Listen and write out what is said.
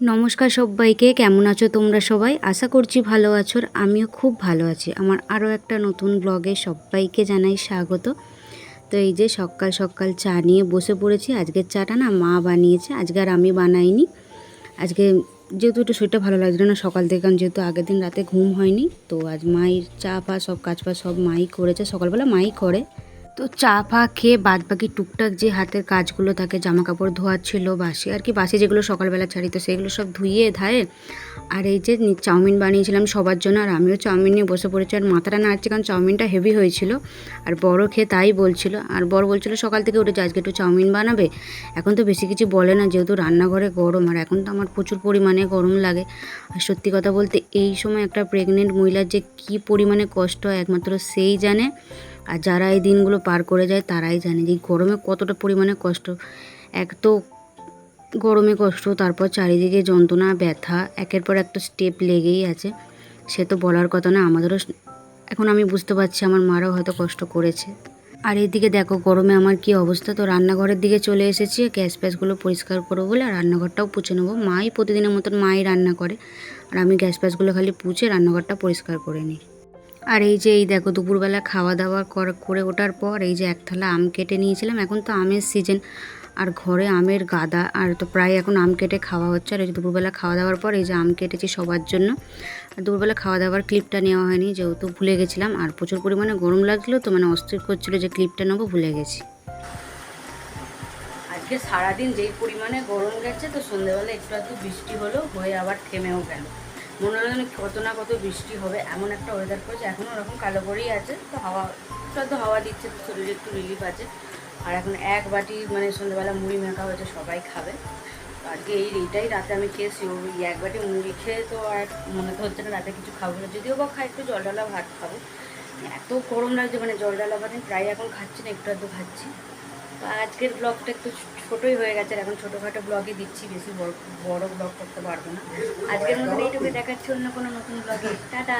নমস্কার সবাইকে, কেমন আছো তোমরা সবাই? আশা করছি ভালো আছো আমিও খুব ভালো আছি। আমার আরও একটা নতুন ব্লগে সবাইকে জানাই স্বাগত। তো এই যে সকাল সকাল চা নিয়ে বসে পড়েছি। আজকের চাটা না মা বানিয়েছে, আজকে আর আমি বানাইনি। আজকে যেহেতু একটু শরীরটা ভালো লাগছিল না সকাল থেকে, কারণ যেহেতু আগের দিন রাতে ঘুম হয়নি, তো আজ মায়ের চা ফা সব কাজ ফা সব মাই করেছে। সকালবেলা মাই করে। তো চা ফা খেয়ে বাদ বাকি টুকটাক যে হাতের কাজগুলো থাকে জামা কাপড় ধোয়ার ছিল, বাসে, আর কি বাসে যেগুলো সকালবেলা ছাড়ি, তো সেগুলো সব ধুইয়ে ধায়ে, আর এই যে চাউমিন বানিয়েছিলাম সবার জন্য, আর আমিও চাউমিন নিয়ে বসে পড়েছি, আর মাথাটা নাড়ছে কারণ চাউমিনটা হেভি হয়েছিল, আর বড় খেয়ে তাই বলছিল, আর বড় বলছিল সকাল থেকে উঠেছে আজকে একটু চাউমিন বানাবে, এখন তো বেশি কিছু বলে না, যেহেতু রান্নাঘরে গরম, আর এখন তো আমার প্রচুর পরিমাণে গরম লাগে, আর সত্যি কথা বলতে এই সময় একটা প্রেগনেন্ট মহিলার যে কী পরিমাণে কষ্ট হয়, একমাত্র সেই জানে আর যারা এই দিনগুলো পার করে যায় তারাই জানে যে গরমে কতটা পরিমাণে কষ্ট। এক তো গরমে কষ্ট, তারপর চারিদিকে যন্ত্রণা, ব্যথা, একের পর একটা স্টেপ লেগেই আছে। সে তো বলার কথা না, আমাদেরও এখন আমি বুঝতে পারছি আমার মারাও হয়তো কষ্ট করেছে। আর এইদিকে দেখো গরমে আমার কি অবস্থা, তো রান্নাঘরের দিকে চলে এসেছি, গ্যাস প্যাসগুলো পরিষ্কার করব বলে আর রান্নাঘরটাও পুছে নেব। মাই প্রতিদিনের মতন মাই রান্না করে, আর আমি গ্যাস ফ্যাসগুলো খালি পুছে রান্নাঘরটা পরিষ্কার করে নিই। আর এই যে, এই দেখো, দুপুরবেলা খাওয়া দাওয়া কর- ওঠার পর এই যে এক থালা আম কেটে নিয়েছিলাম। এখন তো আমের সিজন আর ঘরে আমের গাদা, আর তো প্রায় এখন আম কেটে খাওয়া হচ্ছে। আর এই যে দুপুরবেলা খাওয়া দাওয়ার পর এই যে আম কেটেছি সবার জন্য। আর দুপুরবেলা খাওয়া দাওয়ার ক্লিপটা নেওয়া হয়নি, যেহেতু ভুলে গেছিলাম। আর প্রচুর পরিমাণে গরম লাগছিল তো মানে অস্থির করছিল যে ক্লিপটা নেব, ভুলে গেছি। আজকে সারাদিন যেই পরিমাণে গরম গেছে, তো সন্ধ্যেবেলা একটু একটু বৃষ্টি হলো হয়ে আবার থেমেও গেল। মনে হলো যেন কত না কত বৃষ্টি হবে, এমন একটা ওয়েদার করেছে। এখনও ওরকম কালো করেই আছে, তো হাওয়া একটু হাওয়া দিচ্ছে, তো শরীরে একটু রিলিফ আছে। আর এখন এক বাটি মানে সন্ধ্যেবেলা মুড়ি মাখা হয়েছে, সবাই খাবে। আজকে এই এইটাই রাতে আমি খেয়েছি ওই এক বাটি মুড়ি খেয়ে তো আর মনে তো হচ্ছে না, রাতে কিছু খাব না। যদিও বা খাই একটু জল ডালা ভাত খাব। এত গরম লাগছে মানে জল ডালা ভাত প্রায় এখন খাচ্ছি না, একটু আধটু খাচ্ছি। তো আজকের ব্লগটা একটু ছোটোই হয়ে গেছে এখন ছোটোখাটো ব্লগই দিচ্ছি, বেশি বড় বড় ব্লগ করতে পারব না। আজকের মধ্যে এইটুকু দেখাচ্ছি অন্য কোনো নতুন ব্লগে টাটা!